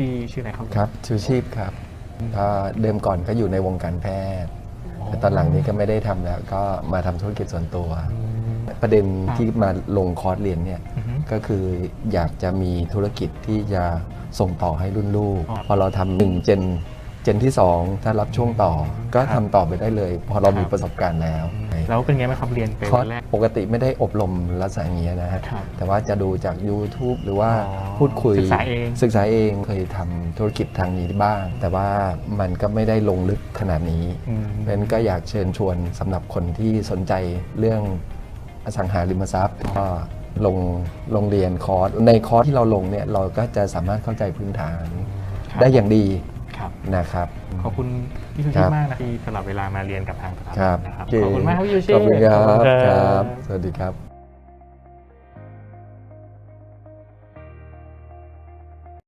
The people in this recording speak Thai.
พี่ชื่ออะไรครับครับชูชีพครับก็เดิมก่อนก็อยู่ในวงการแพทย์แต่ตอนหลังนี้ก็ไม่ได้ทำแล้วก็มาทำธุรกิจส่วนตัวอืมประเด็นที่มาลงคอร์สเรียนเนี่ยอือฮึก็คืออยากจะมีธุรกิจที่จะส่งต่อให้รุ่นลูกอ๋อพอเราทำหนึ่งเจนเจนที่ 2 ถ้ารับช่วงต่อก็ครัทำบต่อไปได้เลย พอเรามีครับประสบการณ์แล้ว แล้วเป็นไงบ้างครับเรียนไปคอร์วัสนแรก ปกติไม่ได้อบรมลักษณะอย่างนี้ยนะฮะครับแต่ว่าจะดูจาก YouTube หรือว่าอ๋อพูดคุยศึกษาเอง ศึกษาเองเคยทำธุรกิจทางนี้บ้าง แต่ว่ามันก็ไม่ได้ลงลึกขนาดนี้ อืม เพราะฉะนั้นก็อยากเชิญชวนสำหรับคนที่สนใจเรื่องอสังหาริมทรัพย์ก็ลงลงเรียนคอร์สในคอร์สที่เราลงเนี่ยเราก็จะสามารถเข้าใจพื้นฐาน ครับ ได้อย่างดีครับ นะครับ ขอบคุณพี่ชูคชีรัพบมากนะที่สลับเวลามาเรียนกับทางสถาคบัรับนนะครับโเขอบคุณมากครับพี่ชูชีพขอบคุณครับขอบคุณคครัรับบสวัสดีครับ